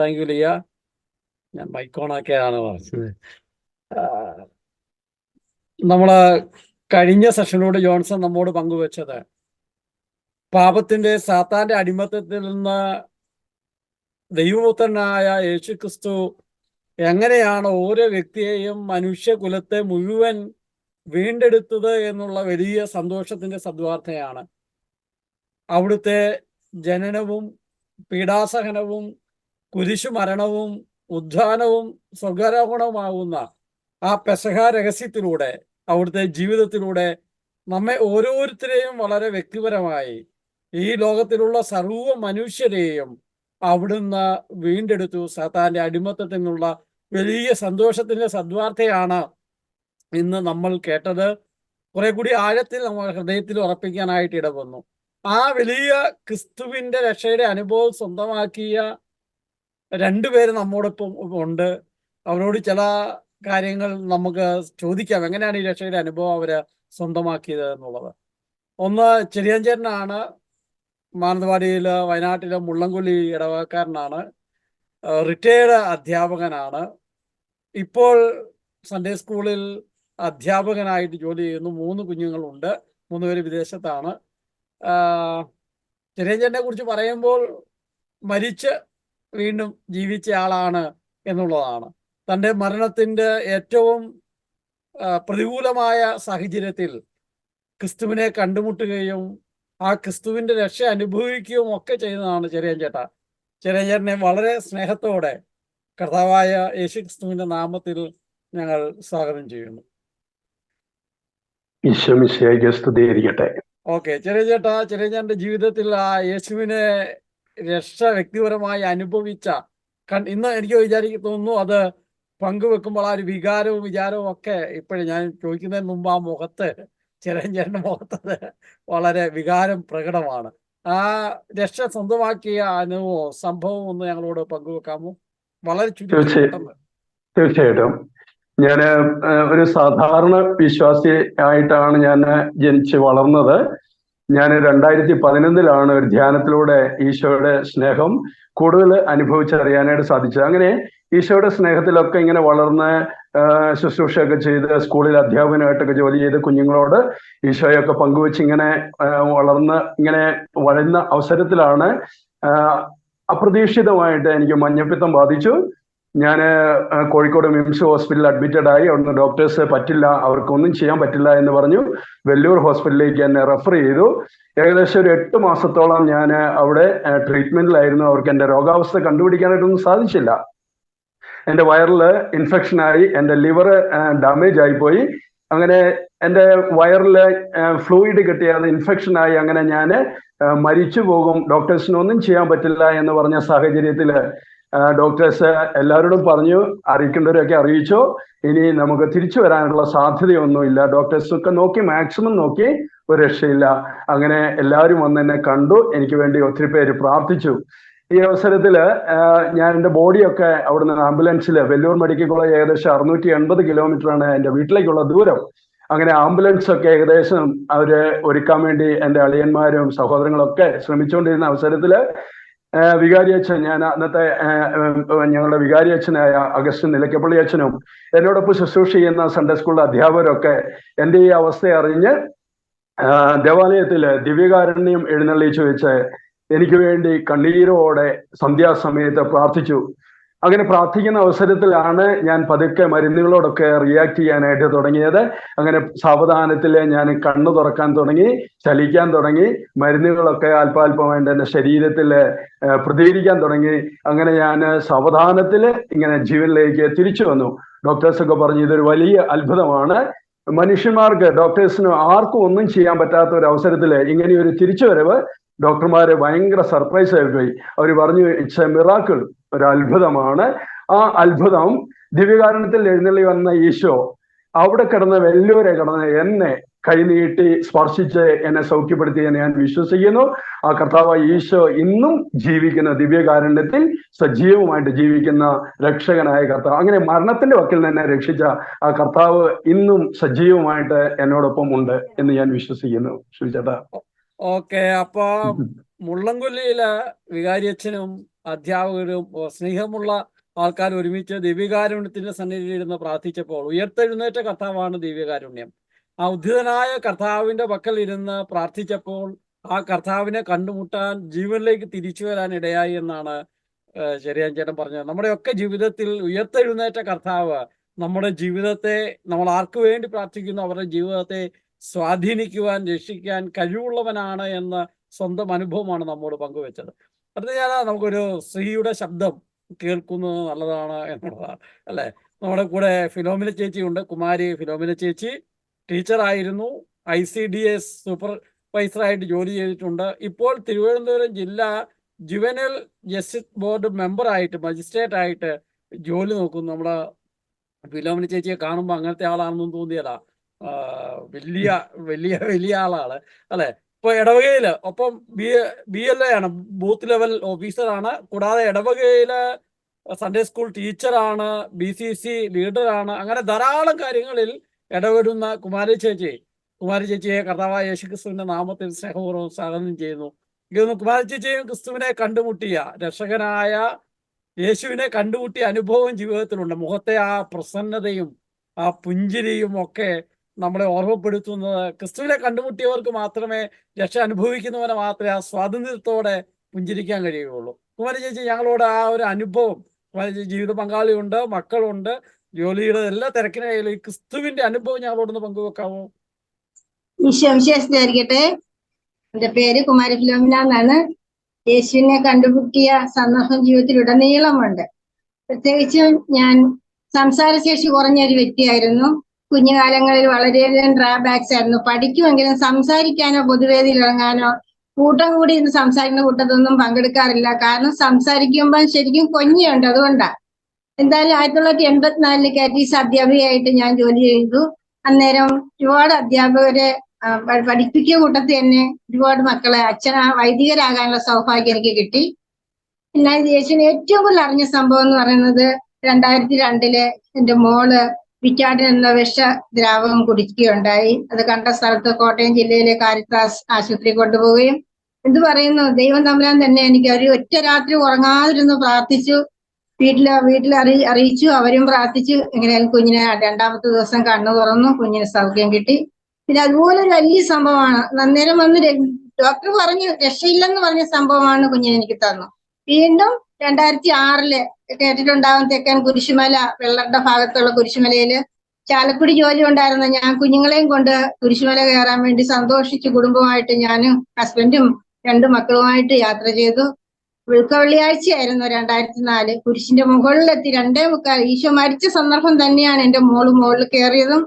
Thank you Liya ഞാൻ മൈക്കോണൊക്കെയാണ് പറഞ്ഞത്. നമ്മൾ കഴിഞ്ഞ സെഷനിലൂടെ ജോൺസൺ നമ്മോട് പങ്കുവച്ചത് പാപത്തിന്റെ സാത്താന്റെ അടിമത്തത്തിൽ നിന്ന് ദൈവപുത്രനായ യേശു ക്രിസ്തു എങ്ങനെയാണ് ഓരോ വ്യക്തിയെയും മനുഷ്യകുലത്തെ മുഴുവൻ വീണ്ടെടുത്തത് എന്നുള്ള വലിയ സന്തോഷത്തിന്റെ സദ്വാർത്തയാണ്. അവിടുത്തെ ജനനവും പീഡാസഹനവും കുരിശുമരണവും ഉദ്ധാനവും സ്വർഗാരോഹണവുമാകുന്ന ആ പെസഹ രഹസ്യത്തിലൂടെ അവിടുത്തെ ജീവിതത്തിലൂടെ നമ്മെ ഓരോരുത്തരെയും വളരെ വ്യക്തിപരമായി ഈ ലോകത്തിലുള്ള സർവ മനുഷ്യരെയും അവിടുന്ന് വീണ്ടെടുത്തു. സാത്താന്റെ അടിമത്തത്തിൽ നിന്നുള്ള വലിയ സന്തോഷത്തിന്റെ സദ്വാർത്ഥയാണ് ഇന്ന് നമ്മൾ കേട്ടത്. കുറെ കൂടി ആഴത്തിൽ നമ്മൾ ഹൃദയത്തിൽ ഉറപ്പിക്കാനായിട്ട് ഇടവന്നു. ആ വലിയ ക്രിസ്തുവിന്റെ രക്ഷയുടെ അനുഭവം സ്വന്തമാക്കിയ രണ്ടുപേര് നമ്മോടൊപ്പം ഉണ്ട്. അവരോട് ചില കാര്യങ്ങൾ നമുക്ക് ചോദിക്കാം. എങ്ങനെയാണ് ഈ രക്ഷയുടെ അനുഭവം അവർ സ്വന്തമാക്കിയത് എന്നുള്ളത്? ഒന്ന് ചെറിയഞ്ചേരനാണ് മാനന്തവാടിയിൽ വയനാട്ടിലെ മുള്ളംകൊല്ലി ഇടവകക്കാരനാണ്. റിട്ടയേർഡ് അധ്യാപകനാണ്. ഇപ്പോൾ സൺഡേ സ്കൂളിൽ അധ്യാപകനായിട്ട് ജോലി ചെയ്യുന്നു. മൂന്ന് കുഞ്ഞുങ്ങളുണ്ട്. മൂന്ന് പേര് വിദേശത്താണ്. ചെറിയഞ്ചേരനെ കുറിച്ച് പറയുമ്പോൾ മരിച്ച് വീണ്ടും ജീവിച്ച ആളാണ് എന്നുള്ളതാണ്. തന്റെ മരണത്തിന്റെ ഏറ്റവും പ്രതികൂലമായ സാഹചര്യത്തിൽ ക്രിസ്തുവിനെ കണ്ടുമുട്ടുകയും ആ ക്രിസ്തുവിന്റെ രക്ഷ അനുഭവിക്കുകയും ഒക്കെ ചെയ്യുന്നതാണ് ചെറിയ ചേട്ട ചെറിയ ചേട്ടനെ വളരെ സ്നേഹത്തോടെ കർത്താവായ യേശു ക്രിസ്തുവിന്റെ നാമത്തിൽ ഞങ്ങൾ സ്വാഗതം ചെയ്യുന്നു. ഓക്കെ ചെറിയ ചേട്ടാ ചെറിയ ചേട്ടന്റെ ജീവിതത്തിൽ ആ യേശുവിനെ രക്ഷ വ്യക്തിപരമായി അനുഭവിച്ച കൺ- ഇന്ന് എനിക്ക് വിചാരിക്കും തോന്നുന്നു അത് പങ്കുവെക്കുമ്പോൾ ആ ഒരു വികാരവും വിചാരവും ഒക്കെ ഇപ്പോഴും ഞാൻ ചോദിക്കുന്നതിന് മുമ്പ് ആ മുഖത്ത് ചിരഞ്ജന്റെ മുഖത്തത് വളരെ വികാരം പ്രകടമാണ്. ആ രക്ഷ സ്വന്തമാക്കിയ അനുഭവം സംഭവം ഒന്ന് ഞങ്ങളോട് പങ്കുവെക്കാമോ? വളരെ തീർച്ചയായിട്ടും. ഞാൻ ഒരു സാധാരണ വിശ്വാസി ആയിട്ടാണ് ഞാൻ ജനിച്ച് വളർന്നത്. ഞാൻ രണ്ടായിരത്തി പതിനൊന്നിലാണ് ഒരു ധ്യാനത്തിലൂടെ ഈശോയുടെ സ്നേഹം കൂടുതൽ അനുഭവിച്ചറിയാനായിട്ട് സാധിച്ചത്. അങ്ങനെ ഈശോയുടെ സ്നേഹത്തിലൊക്കെ ഇങ്ങനെ വളർന്ന് ശുശ്രൂഷയൊക്കെ ചെയ്ത് സ്കൂളിൽ അധ്യാപകനായിട്ടൊക്കെ ജോലി ചെയ്ത് കുഞ്ഞുങ്ങളോട് ഈശോയൊക്കെ പങ്കുവെച്ച് ഇങ്ങനെ വളർന്ന് ഇങ്ങനെ വളരുന്ന അവസരത്തിലാണ് അപ്രതീക്ഷിതമായിട്ട് എനിക്ക് മഞ്ഞപ്പിത്തം ബാധിച്ചു. ഞാൻ കോഴിക്കോട് മിംസ് ഹോസ്പിറ്റലിൽ അഡ്മിറ്റഡ് ആയി. അവിടുന്ന് ഡോക്ടേഴ്സ് പറ്റില്ല. അവർക്കൊന്നും ചെയ്യാൻ പറ്റില്ല എന്ന് പറഞ്ഞു. വെല്ലൂർ ഹോസ്പിറ്റലിലേക്ക് എന്നെ റെഫർ ചെയ്തു. ഏകദേശം ഒരു എട്ട് മാസത്തോളം ഞാൻ അവിടെ ട്രീറ്റ്മെന്റിലായിരുന്നു അവർക്ക് എന്റെ രോഗാവസ്ഥ കണ്ടുപിടിക്കാനായിട്ടൊന്നും സാധിച്ചില്ല. എന്റെ വയറിൽ ഇൻഫെക്ഷനായി എന്റെ ലിവർ ഡാമേജ് ആയിപ്പോയി. അങ്ങനെ എന്റെ വയറിൽ ഫ്ലൂയിഡ് കിട്ടിയാതെ ഇൻഫെക്ഷൻ ആയി. അങ്ങനെ ഞാൻ മരിച്ചു പോകും. ഡോക്ടേഴ്സിനൊന്നും ചെയ്യാൻ പറ്റില്ല എന്ന് പറഞ്ഞ സാഹചര്യത്തിൽ ഡോക്ടേഴ്സ് എല്ലാവരോടും പറഞ്ഞു അറിയിക്കേണ്ടവരെയൊക്കെ അറിയിച്ചു. ഇനി നമുക്ക് തിരിച്ചു വരാനുള്ള സാധ്യതയൊന്നുമില്ല ഡോക്ടേഴ്സൊക്കെ നോക്കി മാക്സിമം നോക്കി ഒരു രക്ഷയില്ല. അങ്ങനെ എല്ലാവരും വന്ന് എന്നെ കണ്ടു. എനിക്ക് വേണ്ടി ഒത്തിരി പേര് പ്രാർത്ഥിച്ചു. ഈ അവസരത്തിൽ ഞാൻ എന്റെ ബോഡിയൊക്കെ അവിടുന്ന് ആംബുലൻസിൽ വെല്ലൂർ മെഡിക്കൽ കോളേജ് ഏകദേശം അറുന്നൂറ്റി എൺപത് കിലോമീറ്റർ ആണ് എന്റെ വീട്ടിലേക്കുള്ള ദൂരം. അങ്ങനെ ആംബുലൻസ് ഒക്കെ ഏകദേശം അവരെ ഒരുക്കാൻ വേണ്ടി എന്റെ അളിയന്മാരും സഹോദരങ്ങളൊക്കെ ശ്രമിച്ചുകൊണ്ടിരുന്ന അവസരത്തിൽ ആഹ് വികാരി അച്ഛൻ ഞാൻ അന്നത്തെ ഞങ്ങളുടെ വികാരി അച്ഛനായ അഗസ്റ്റിൻ നിലയ്ക്കപ്പള്ളി അച്ഛനും എന്നോടൊപ്പം ശുശ്രൂഷ ചെയ്യുന്ന സൺഡേ സ്കൂളിലെ അധ്യാപകരൊക്കെ എന്റെ ഈ അവസ്ഥ അറിഞ്ഞ് ദേവാലയത്തിൽ ദിവ്യകാരുണ്യം എഴുന്നള്ളിച്ചു വെച്ച് എനിക്ക് വേണ്ടി കണ്ണീരോടെ സന്ധ്യാസമയത്ത് പ്രാർത്ഥിച്ചു. അങ്ങനെ പ്രാർത്ഥിക്കുന്ന അവസരത്തിലാണ് ഞാൻ പതുക്കെ മരുന്നുകളോടൊക്കെ റിയാക്ട് ചെയ്യാനായിട്ട് തുടങ്ങിയത്. അങ്ങനെ സാവധാനത്തിൽ ഞാൻ കണ്ണു തുറക്കാൻ തുടങ്ങി ചലിക്കാൻ തുടങ്ങി മരുന്നുകളൊക്കെ അല്പാൽപമായിട്ട് എന്റെ ശരീരത്തിൽ പ്രതികരിക്കാൻ തുടങ്ങി. അങ്ങനെ ഞാൻ സാവധാനത്തിൽ ഇങ്ങനെ ജീവനിലേക്ക് തിരിച്ചു വന്നു. ഡോക്ടേഴ്സൊക്കെ പറഞ്ഞു ഇതൊരു വലിയ അത്ഭുതമാണ്. മനുഷ്യന്മാർക്ക് ഡോക്ടേഴ്സിന് ആർക്കും ഒന്നും ചെയ്യാൻ പറ്റാത്ത ഒരു അവസരത്തിൽ ഇങ്ങനെ ഒരു തിരിച്ചുവരവ് ഡോക്ടർമാരെ ഭയങ്കര സർപ്രൈസ് ആയിപ്പോയി അവർ പറഞ്ഞു ഇറ്റ്സ് എ മിറാക്കിൾ ഒരു അത്ഭുതമാണ് ആ അത്ഭുതം ദിവ്യകാരണത്തിൽ എഴുന്നള്ളി വന്ന ഈശോ അവിടെ കിടന്ന വെല്ലൂരെ കിടന്ന് എന്നെ കൈനീട്ടി സ്പർശിച്ച് എന്നെ സൗഖ്യപ്പെടുത്തി എന്ന് ഞാൻ വിശ്വസിക്കുന്നു. ആ കർത്താവ് ഈശോ ഇന്നും ജീവിക്കുന്ന ദിവ്യകാരുണ്യത്തിൽ സജീവമായിട്ട് ജീവിക്കുന്ന രക്ഷകനായ കർത്താവ്. അങ്ങനെ മരണത്തിന്റെ വക്കിൽ നിന്ന് എന്നെ രക്ഷിച്ച ആ കർത്താവ് ഇന്നും സജീവമായിട്ട് എന്നോടൊപ്പം ഉണ്ട് എന്ന് ഞാൻ വിശ്വസിക്കുന്നു. ശ്രീചേട്ടാ ഓക്കെ. അപ്പൊ മുള്ളംകൊല്ലിയിലെ വികാരിയച്ഛനും അധ്യാപകരും സ്നേഹമുള്ള ആൾക്കാർ ഒരുമിച്ച് ദിവ്യകാരുണ്യത്തിന്റെ സന്നിധിയിൽ ഇരുന്ന് പ്രാർത്ഥിച്ചപ്പോൾ ഉയർത്തെഴുന്നേറ്റ കർത്താവാണ് ദിവ്യകാരുണ്യം. ആ ഉദ്ധിതനായ കർത്താവിന്റെ പക്കൽ ഇരുന്ന് പ്രാർത്ഥിച്ചപ്പോൾ ആ കർത്താവിനെ കണ്ടുമുട്ടാൻ ജീവനിലേക്ക് തിരിച്ചു വരാൻ ഇടയായി എന്നാണ് ചെറിയാൻ ചേട്ടൻ പറഞ്ഞത്. നമ്മുടെയൊക്കെ ജീവിതത്തിൽ ഉയർത്തെഴുന്നേറ്റ കർത്താവ് നമ്മുടെ ജീവിതത്തെ നമ്മൾ ആർക്ക് വേണ്ടി പ്രാർത്ഥിക്കുന്നു? അവരുടെ ജീവിതത്തെ സ്വാധീനിക്കുവാൻ രക്ഷിക്കാൻ കഴിവുള്ളവനാണ് എന്ന സ്വന്തം അനുഭവമാണ് നമ്മോട് പങ്കുവെച്ചത്. അടുത്ത ഞാൻ നമുക്കൊരു സ്ത്രീയുടെ ശബ്ദം കേൾക്കുന്നത് നല്ലതാണ് എന്നുള്ളതാണ് അല്ലെ? നമ്മുടെ കൂടെ ഫിലോമിന ചേച്ചി ഉണ്ട് കുമാരി ഫിലോമിന ചേച്ചി. ടീച്ചറായിരുന്നു ഐ സി ഡി എസ് സൂപ്പർവൈസറായിട്ട് ജോലി ചെയ്തിട്ടുണ്ട്. ഇപ്പോൾ തിരുവനന്തപുരം ജില്ലാ ജുവനൽ ജസ്റ്റിസ് ബോർഡ് മെമ്പറായിട്ട് മജിസ്ട്രേറ്റ് ആയിട്ട് ജോലി നോക്കുന്നു. നമ്മുടെ ഫിലോമിന ചേച്ചിയെ കാണുമ്പോൾ അങ്ങനത്തെ ആളാണെന്നും തോന്നിയതാ. വലിയ വലിയ വലിയ ആളാണ് അല്ലെ? ഇപ്പൊ ഇടവകയിൽ ഒപ്പം ബി ബി എൽ എ ആണ് ബൂത്ത് ലെവൽ ഓഫീസറാണ് കൂടാതെ ഇടവകയിൽ സൺഡേ സ്കൂൾ ടീച്ചറാണ് ബി സി സി ലീഡറാണ് അങ്ങനെ ധാരാളം കാര്യങ്ങളിൽ ഇടപെടുന്ന കുമാരി ചേച്ചി കുമാരി ചേച്ചിയെ കർത്താവായ യേശു ക്രിസ്തുവിന്റെ നാമത്തിൽ സ്നേഹപൂർവം സ്വാഗതം ചെയ്യുന്നു. ഇതൊന്ന് കുമാരി ചേച്ചിയും ക്രിസ്തുവിനെ കണ്ടുമുട്ടിയ രക്ഷകനായ യേശുവിനെ കണ്ടുമുട്ടിയ അനുഭവം ജീവിതത്തിലുണ്ട്. മുഖത്തെ ആ പ്രസന്നതയും ആ പുഞ്ചിരിയും ഒക്കെ നമ്മളെ ഓർമ്മപ്പെടുത്തുന്നത്. ക്രിസ്തുവിനെ കണ്ടുമുട്ടിയവർക്ക് മാത്രമേ രക്ഷ അനുഭവിക്കുന്നവനെ മാത്രമേ ആ സ്വാതന്ത്ര്യത്തോടെ പുഞ്ചിരിക്കാൻ കഴിയുകയുള്ളൂ. കുമാര ചേച്ചി ഞങ്ങളോട് ആ ഒരു അനുഭവം ജീവിത പങ്കാളിയുണ്ട് മക്കളുണ്ട് ജോലിയുടെ എല്ലാ തിരക്കിനായാലും ഈ ക്രിസ്തുവിന്റെ അനുഭവം ഞങ്ങളോടൊന്ന് പങ്കുവെക്കാമോ? വിശ്വസിച്ചായിരിക്കട്ടെ എന്റെ പേര് കുമാരി ഫിലോമിന എന്നാണ്. യേശുവിനെ കണ്ടുമുട്ടിയ സന്ദർഭം ജീവിതത്തിൽ ഉടനീളമുണ്ട് പ്രത്യേകിച്ചും ഞാൻ സംസാരശേഷി കുറഞ്ഞ ഒരു വ്യക്തിയായിരുന്നു. കുഞ്ഞുകാലങ്ങളിൽ വളരെയധികം ഡ്രാബാക്സ് ആയിരുന്നു. പഠിക്കുമെങ്കിലും സംസാരിക്കാനോ പൊതുവേദിയിൽ ഇറങ്ങാനോ കൂട്ടം കൂടി ഇരുന്ന് സംസാരിക്കുന്ന കൂട്ടത്തൊന്നും പങ്കെടുക്കാറില്ല. കാരണം സംസാരിക്കുമ്പോൾ ശരിക്കും കൊഞ്ഞുണ്ട് അതുകൊണ്ടാ. എന്തായാലും ആയിരത്തി തൊള്ളായിരത്തി എൺപത്തിനാലിൽ കാറ്റീസ് അധ്യാപികയായിട്ട് ഞാൻ ജോലി ചെയ്തു. അന്നേരം ഒരുപാട് അധ്യാപകരെ പഠിപ്പിക്കുന്ന കൂട്ടത്തിൽ തന്നെ ഒരുപാട് മക്കളെ അച്ഛനാ വൈദികരാകാനുള്ള സൗഭാഗ്യം എനിക്ക് കിട്ടി. പിന്നെ യേശുവിനെ ഏറ്റവും കൂടുതൽ അറിഞ്ഞ സംഭവം എന്ന് പറയുന്നത് രണ്ടായിരത്തി രണ്ടിൽ എന്റെ മോൾ വിറ്റാഡിൻ എന്ന വിഷ ദ്രാവകം കുടിക്കുകയുണ്ടായി. അത് കണ്ട സ്ഥലത്ത് കോട്ടയം ജില്ലയിലെ കാരിത്താസ് ആശുപത്രി കൊണ്ടുപോവുകയും എന്ത് പറയുന്നു? ദൈവം തമ്പുരാൻ തന്നെ എനിക്ക് ഒരു ഒറ്റ രാത്രി ഉറങ്ങാതിരുന്ന് പ്രാർത്ഥിച്ചു. വീട്ടിൽ വീട്ടിൽ അറി അറിയിച്ചു. അവരും പ്രാർത്ഥിച്ചു. എങ്ങനെയാലും കുഞ്ഞിനെ രണ്ടാമത്തെ ദിവസം കണ്ണു തുറന്നു. കുഞ്ഞിന് സൗഖ്യം കിട്ടി. പിന്നെ അതുപോലെ ഒരു വലിയ സംഭവമാണ്. അന്നേരം വന്ന് ഡോക്ടർ പറഞ്ഞു രക്ഷയില്ലെന്ന് പറഞ്ഞ സംഭവമാണ് കുഞ്ഞിനെ എനിക്ക് തന്നു. വീണ്ടും രണ്ടായിരത്തി ആറിൽ കേട്ടിട്ടുണ്ടാകും തെക്കൻ കുരിശുമല വെള്ളരുടെ ഭാഗത്തുള്ള കുരിശുമലയിൽ. ചാലക്കുടി ജോലി ഉണ്ടായിരുന്ന ഞാൻ കുഞ്ഞുങ്ങളെയും കൊണ്ട് കുരിശുമല കയറാൻ വേണ്ടി സന്തോഷിച്ച് കുടുംബമായിട്ട് ഞാനും ഹസ്ബൻഡും രണ്ടു മക്കളുമായിട്ട് യാത്ര ചെയ്തു. വിൽക്ക വെള്ളിയാഴ്ചയായിരുന്നു രണ്ടായിരത്തി നാല് കുരിശിന്റെ മുകളിലെത്തി രണ്ടേ മുക്കാൽ ഈശോ മരിച്ച സന്ദർഭം തന്നെയാണ് എന്റെ മോൾ മുകളിൽ കയറിയതും.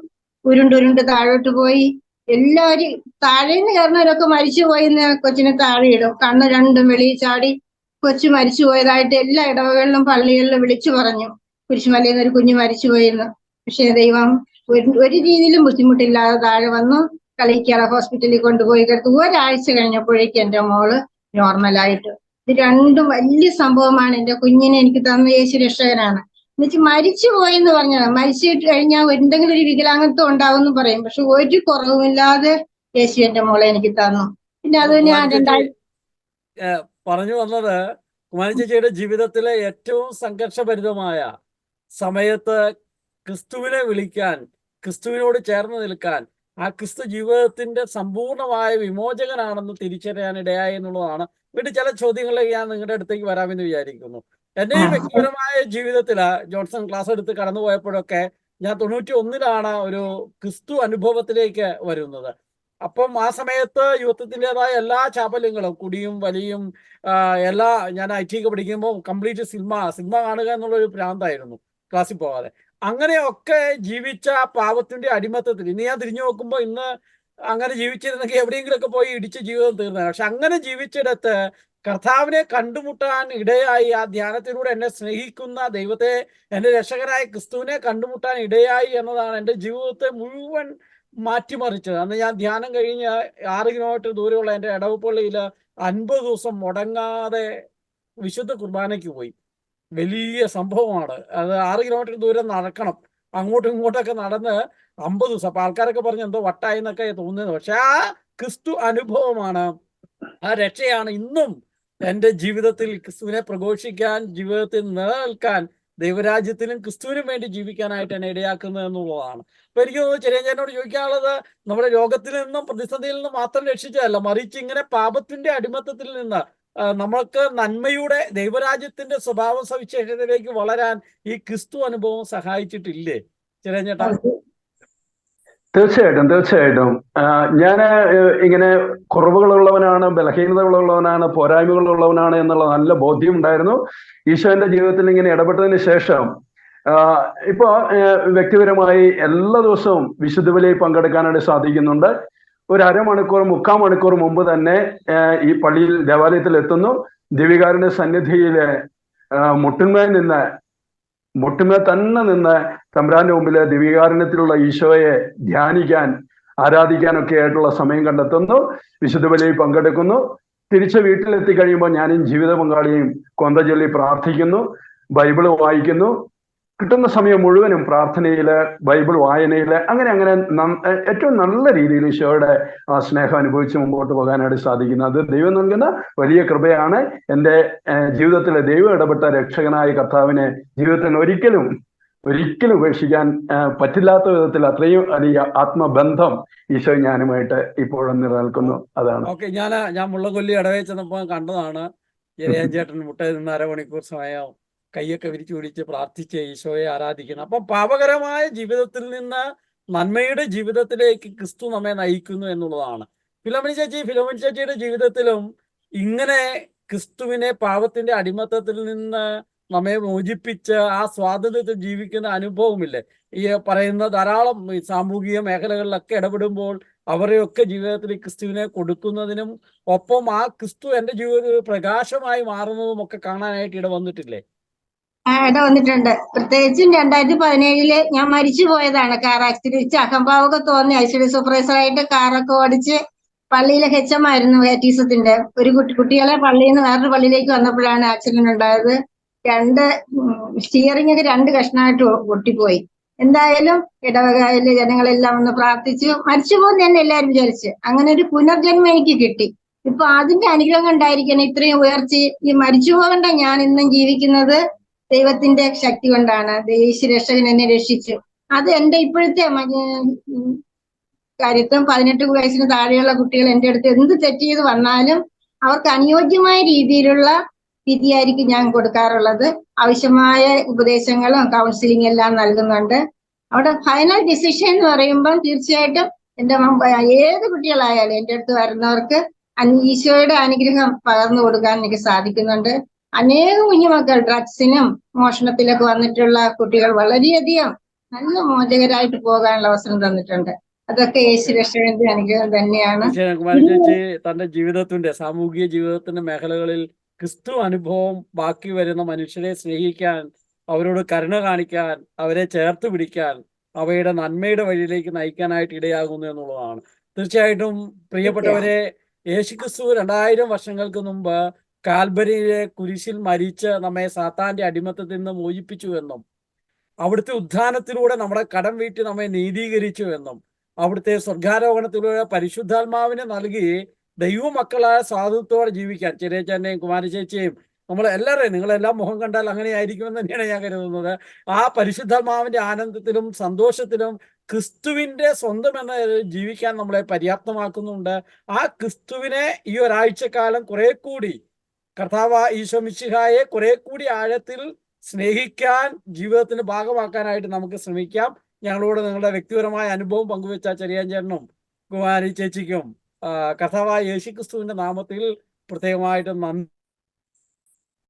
ഉരുണ്ടുരുണ്ട് താഴോട്ട് പോയി. എല്ലാവരും താഴേന്ന് കയറുന്നവരൊക്കെ മരിച്ചു പോയി എന്ന് കൊച്ചിനെ താഴെയിടും കണ്ണ് രണ്ടും വെളിയിൽ ചാടി. കൊച്ചു മരിച്ചുപോയതായിട്ട് എല്ലാ ഇടവകളിലും പള്ളികളിലും വിളിച്ചു പറഞ്ഞു. കുരിശുമലയിൽ നിന്ന് ഒരു കുഞ്ഞ് മരിച്ചു പോയെന്ന് പക്ഷേ ദൈവം ഒരു ഒരു രീതിയിലും ബുദ്ധിമുട്ടില്ലാതെ താഴെ വന്നു. കളിക്കാളെ ഹോസ്പിറ്റലിൽ കൊണ്ടുപോയി കിടത്തു ഒരാഴ്ച കഴിഞ്ഞപ്പോഴേക്കും എന്റെ മോൾ നോർമലായിട്ട് ഇത് രണ്ടും വലിയ സംഭവമാണ്. എന്റെ കുഞ്ഞിനെ എനിക്ക് തന്ന യേശു രക്ഷകനാണ്. എന്നുവെച്ച് മരിച്ചു പോയി എന്ന് പറഞ്ഞത് മരിച്ചിട്ട് കഴിഞ്ഞാൽ എന്തെങ്കിലും ഒരു വികലാംഗത്വം ഉണ്ടാവും എന്ന് പറയും. പക്ഷെ ഒരു കുറവുമില്ലാതെ യേശു എന്റെ മോളെ എനിക്ക് തന്നു. പിന്നെ അത് ഞാൻ രണ്ടായിരത്തി പറഞ്ഞു വന്നത് കുമാരി ചേച്ചിയുടെ ജീവിതത്തിലെ ഏറ്റവും സംഘർഷഭരിതമായ സമയത്ത് ക്രിസ്തുവിനെ വിളിക്കാൻ ക്രിസ്തുവിനോട് ചേർന്ന് നിൽക്കാൻ ആ ക്രിസ്തു ജീവിതത്തിന്റെ സമ്പൂർണമായ വിമോചകനാണെന്ന് തിരിച്ചറിയാൻ ഇടയായി എന്നുള്ളതാണ്. വീണ്ടും ചില ചോദ്യങ്ങളിലേക്ക് ഞാൻ നിങ്ങളുടെ അടുത്തേക്ക് വരാമെന്ന് വിചാരിക്കുന്നു. എന്റെ. വ്യക്തിപരമായ ജീവിതത്തിൽ ജോൺസൺ ക്ലാസ് എടുത്ത് കടന്നുപോയപ്പോഴൊക്കെ ഞാൻ തൊണ്ണൂറ്റി ഒന്നിലാണ് ഒരു ക്രിസ്തു അനുഭവത്തിലേക്ക് വരുന്നത്. അപ്പം ആ സമയത്ത് യുവത്വത്തിന്റെതായ എല്ലാ ചാപല്യങ്ങളും കുടിയും വലിയും എല്ലാ ഞാൻ ഐ ടി ഒക്കെ പഠിക്കുമ്പോൾ കംപ്ലീറ്റ് സിനിമ സിനിമ കാണുക എന്നുള്ളൊരു ഭ്രാന്തായിരുന്നു ക്ലാസ്സിൽ പോകാതെ. അങ്ങനെയൊക്കെ ജീവിച്ച പാവത്തിന്റെ അടിമത്തത്തിൽ ഇന്ന് ഞാൻ തിരിഞ്ഞു നോക്കുമ്പോൾ ഇന്ന് അങ്ങനെ ജീവിച്ചിരുന്നെങ്കിൽ എവിടെയെങ്കിലുമൊക്കെ പോയി ഇടിച്ച് ജീവിതം തീർന്നത് പക്ഷെ അങ്ങനെ ജീവിച്ചിടത്ത് കർത്താവിനെ കണ്ടുമുട്ടാൻ ഇടയായി ആ ധ്യാനത്തിലൂടെ എന്നെ സ്നേഹിക്കുന്ന ദൈവത്തെ എന്റെ രക്ഷകരായ ക്രിസ്തുവിനെ കണ്ടുമുട്ടാൻ ഇടയായി എന്നതാണ് എന്റെ ജീവിതത്തെ മുഴുവൻ മാറ്റിമറിച്ചത്. അന്ന് ഞാൻ ധ്യാനം കഴിഞ്ഞ് ആറ് കിലോമീറ്റർ ദൂരെയുള്ള എന്റെ ഇടവപ്പള്ളിയിൽ അൻപത് ദിവസം മുടങ്ങാതെ വിശുദ്ധ കുർബാനയ്ക്ക് പോയി. വലിയ സംഭവമാണ്. അത് ആറ് കിലോമീറ്റർ ദൂരം നടക്കണം. അങ്ങോട്ടും ഇങ്ങോട്ടൊക്കെ നടന്ന് അമ്പത് ദിവസം. അപ്പൊ ആൾക്കാരൊക്കെ പറഞ്ഞു എന്തോ വട്ടായി എന്നൊക്കെ തോന്നുന്നത്. പക്ഷെ ആ ക്രിസ്തു അനുഭവമാണ്. ആ രക്ഷയാണ് ഇന്നും എന്റെ ജീവിതത്തിൽ ക്രിസ്തുവിനെ പ്രഘോഷിക്കാൻ ജീവിതത്തിൽ നിലനിൽക്കാൻ ദൈവരാജ്യത്തിനും ക്രിസ്തുവിനും വേണ്ടി ജീവിക്കാനായിട്ട് എന്നെ ഇടയാക്കുന്നത് എന്നുള്ളതാണ്. അപ്പൊ എനിക്ക് തോന്നുന്നു ചെറിയഞ്ചേനോട് ചോദിക്കാനുള്ളത് നമ്മുടെ രോഗത്തിൽ നിന്നും പ്രതിസന്ധിയിൽ നിന്നും മാത്രം രക്ഷിച്ചതല്ല മറിച്ച് ഇങ്ങനെ പാപത്തിന്റെ അടിമത്തത്തിൽ നിന്ന് നമ്മൾക്ക് നന്മയുടെ ദൈവരാജ്യത്തിന്റെ സ്വഭാവ സവിശേഷതയിലേക്ക് വളരാൻ ഈ ക്രിസ്തു അനുഭവം സഹായിച്ചിട്ടില്ലേ? ചെറിയ തീർച്ചയായിട്ടും തീർച്ചയായിട്ടും. ഞാൻ ഇങ്ങനെ കുറവുകളുള്ളവനാണ് ബലഹീനതകളുള്ളവനാണ് പോരായ്മകളുള്ളവനാണ് എന്നുള്ള നല്ല ബോധ്യം ഉണ്ടായിരുന്നു. ഈശോന്റെ ജീവിതത്തിൽ ഇങ്ങനെ ഇടപെട്ടതിന് ശേഷം ഇപ്പൊ വ്യക്തിപരമായി എല്ലാ ദിവസവും വിശുദ്ധ ബലിയിൽ പങ്കെടുക്കാനായിട്ട് സാധിക്കുന്നുണ്ട്. ഒരു അരമണിക്കൂർ മുക്കാൽ മണിക്കൂർ മുമ്പ് തന്നെ ഈ പള്ളിയിൽ ദേവാലയത്തിൽ എത്തുന്നു. ദിവികാരന്റെ സന്നിധിയിലെ ആ, മുട്ടിന്മേൽ നിന്ന് മുട്ടുമേൽ തന്നെ നിന്ന് തമ്പ്രാന്റെ മുമ്പിൽ ദിവ്യകാരുണ്യത്തിലുള്ള ഈശോയെ ധ്യാനിക്കാൻ ആരാധിക്കാനൊക്കെ ആയിട്ടുള്ള സമയം കണ്ടെത്തുന്നു വിശുദ്ധ ബലിയിൽ പങ്കെടുക്കുന്നു. തിരിച്ച് വീട്ടിലെത്തി കഴിയുമ്പോൾ ഞാനും ജീവിത പങ്കാളിയും കൊന്തചൊല്ലി പ്രാർത്ഥിക്കുന്നു ബൈബിൾ വായിക്കുന്നു. കിട്ടുന്ന സമയം മുഴുവനും പ്രാർത്ഥനയിൽ ബൈബിൾ വായനയിൽ അങ്ങനെ അങ്ങനെ ഏറ്റവും നല്ല രീതിയിൽ ഈശോയുടെ ആ സ്നേഹം അനുഭവിച്ച് മുമ്പോട്ട് പോകാനായിട്ട് സാധിക്കുന്നു. അത് ദൈവം നൽകുന്ന വലിയ കൃപയാണ്. എന്റെ ജീവിതത്തിലെ ദൈവം ഇടപെട്ട രക്ഷകനായ കർത്താവിനെ ജീവിതത്തിൽ ഒരിക്കലും ഒരിക്കലും ഉപേക്ഷിക്കാൻ പറ്റില്ലാത്ത വിധത്തിൽ അത്രയും വലിയ ആത്മബന്ധം ഈശോ ഞാനുമായിട്ട് ഇപ്പോഴും നിലനിൽക്കുന്നു. അതാണ്. ഓക്കെ ഞാൻ ഞാൻ മുള്ളകൊല്ലി ഇടവേ കണ്ടതാണ്. ചേട്ടൻ മുട്ടയിൽ നിന്ന് അരമണിക്കൂർ സമയം കൈയൊക്കെ വിരിച്ചു പിടിച്ച് പ്രാർത്ഥിച്ച് ഈശോയെ ആരാധിക്കണം അപ്പൊ പാപകരമായ ജീവിതത്തിൽ നിന്ന് നന്മയുടെ ജീവിതത്തിലേക്ക് ക്രിസ്തു നമ്മെ നയിക്കുന്നു എന്നുള്ളതാണ്. ഫിലോമിൻ ചേച്ചി ഫിലോമിൻ ചേച്ചിയുടെ ജീവിതത്തിലും ഇങ്ങനെ ക്രിസ്തുവിനെ പാപത്തിന്റെ അടിമത്തത്തിൽ നിന്ന് നമ്മെ മോചിപ്പിച്ച് ആ സ്വാതന്ത്ര്യത്തിൽ ജീവിക്കുന്ന അനുഭവമില്ലേ ഈ പറയുന്ന ധാരാളം സാമൂഹിക മേഖലകളിലൊക്കെ ഇടപെടുമ്പോൾ അവരെയൊക്കെ ജീവിതത്തിൽ ക്രിസ്തുവിനെ കൊടുക്കുന്നതിനും ഒപ്പം ആ ക്രിസ്തു എന്റെ ജീവിതത്തിൽ പ്രകാശമായി മാറുന്നതും ഒക്കെ കാണാനായിട്ട് ഇട വന്നിട്ടില്ലേ? ഇട വന്നിട്ടുണ്ട്. പ്രത്യേകിച്ചും രണ്ടായിരത്തി പതിനേഴിൽ ഞാൻ മരിച്ചു പോയതാണ്. കാർ ആക്സിഡന്റ് അഹംഭാവമൊക്കെ തോന്നി. ഐശ്വര്യ സൂപ്പർവൈസറായിട്ട് കാറൊക്കെ ഓടിച്ച് പള്ളിയിലെ ഹെച്ചമായിരുന്നു കാറ്റീസത്തിന്റെ ഒരു കുട്ടി കുട്ടികളെ പള്ളിയിൽ നിന്ന് വേറൊരു പള്ളിയിലേക്ക് വന്നപ്പോഴാണ് ആക്സിഡന്റ് ഉണ്ടായത്. രണ്ട് സ്റ്റിയറിംഗ് ഒക്കെ രണ്ട് കഷ്ണമായിട്ട് പൊട്ടിപ്പോയി എന്തായാലും ഇടവകയിലെ ജനങ്ങളെല്ലാം ഒന്ന് പ്രാർത്ഥിച്ചു. മരിച്ചു പോകുന്ന തന്നെ എല്ലാവരും വിചാരിച്ച്. അങ്ങനെ ഒരു പുനർജന്മം എനിക്ക് കിട്ടി. ഇപ്പൊ അതിന്റെ അനുഗ്രഹം കൊണ്ടായിരിക്കണം ഇത്രയും ഉയർച്ച ഈ മരിച്ചു പോകണ്ട ഞാൻ ഇന്നും ജീവിക്കുന്നത് ദൈവത്തിന്റെ ശക്തി കൊണ്ടാണ്. രക്ഷകൻ എന്നെ രക്ഷിച്ചു. അത് എന്റെ ഇപ്പോഴത്തെ കാര്യത്വം പതിനെട്ട് വയസ്സിന് താഴെയുള്ള കുട്ടികൾ എന്റെ അടുത്ത് എന്ത് തെറ്റ് ചെയ്ത് വന്നാലും അവർക്ക് അനുയോജ്യമായ രീതിയിലുള്ള വിധിയായിരിക്കും ഞാൻ കൊടുക്കാറുള്ളത്. ആവശ്യമായ ഉപദേശങ്ങളും കൗൺസിലിംഗ് എല്ലാം നൽകുന്നുണ്ട്. അവിടെ ഫൈനൽ ഡിസിഷൻ എന്ന് പറയുമ്പോൾ തീർച്ചയായിട്ടും എന്റെ മ- ഏത് കുട്ടികളായാലും എന്റെ അടുത്ത് വരുന്നവർക്ക് ഈശോയുടെ അനുഗ്രഹം പകർന്നു കൊടുക്കാൻ എനിക്ക് സാധിക്കുന്നുണ്ട്. അനേകം കുഞ്ഞുമക്കൾ ഡ്രഗ്സിനും മോഷണത്തിലൊക്കെ വന്നിട്ടുള്ള കുട്ടികൾ വളരെയധികം നല്ല മോചകരായിട്ട് പോകാനുള്ള അവസരം തന്നിട്ടുണ്ട്. അതൊക്കെ യേശു രക്ഷകന്റെ അനുഗ്രഹം തന്നെയാണ്. തന്റെ ജീവിതത്തിന്റെ സാമൂഹിക ജീവിതത്തിന്റെ മേഖലകളിൽ ക്രിസ്തു അനുഭവം ബാക്കി വരുന്ന മനുഷ്യരെ സ്നേഹിക്കാൻ അവരോട് കരുണ കാണിക്കാൻ അവരെ ചേർത്ത് പിടിക്കാൻ അവയുടെ നന്മയുടെ വഴിയിലേക്ക് നയിക്കാനായിട്ട് ഇടയാകുന്നു എന്നുള്ളതാണ്. തീർച്ചയായിട്ടും പ്രിയപ്പെട്ടവരെ യേശുക്രിസ്തു രണ്ടായിരം വർഷങ്ങൾക്ക് മുമ്പ് കാൽബരിയിലെ കുരിശിൽ മരിച്ച് നമ്മെ സാത്താന്റെ അടിമത്തത്തിൽ നിന്ന് മോചിപ്പിച്ചു എന്നും അവിടുത്തെ ഉത്ഥാനത്തിലൂടെ നമ്മുടെ കടം വീട്ടി നമ്മെ നീതീകരിച്ചു എന്നും അവിടുത്തെ സ്വർഗാരോഹണത്തിലൂടെ പരിശുദ്ധാത്മാവിനെ നൽകി ദൈവമക്കളായ സ്വാതന്ത്ര്യത്തോടെ ജീവിക്കാൻ ചെറിയച്ചന്റെയും കുമാരി ചേച്ചിയും നമ്മൾ എല്ലാവരെയും നിങ്ങളെല്ലാം മുഖം കണ്ടാൽ അങ്ങനെ ആയിരിക്കുമെന്ന് തന്നെയാണ് ഞാൻ കരുതുന്നത്. ആ പരിശുദ്ധാത്മാവിന്റെ ആനന്ദത്തിലും സന്തോഷത്തിലും ക്രിസ്തുവിന്റെ സ്വന്തം എന്ന ജീവിക്കാൻ നമ്മളെ പര്യാപ്തമാക്കുന്നുണ്ട്. ആ ക്രിസ്തുവിനെ ഈ ഒരാഴ്ചക്കാലം കുറെ കൂടി കർത്താവ് ഈശോ മിശിഹായെ കുറെ കൂടി ആഴത്തിൽ സ്നേഹിക്കാൻ ജീവിതത്തിന്റെ ഭാഗമാക്കാനായിട്ട് നമുക്ക് ശ്രമിക്കാം. ഞങ്ങളോട് നിങ്ങളുടെ വ്യക്തിപരമായ അനുഭവം പങ്കുവെച്ച ചെറിയാഞ്ചേട്ടനും കുമാരി ചേച്ചിക്കും കർത്താവായ യേശുക്രിസ്തുവിന്റെ നാമത്തിൽ പ്രത്യേകമായിട്ട് നന്ദി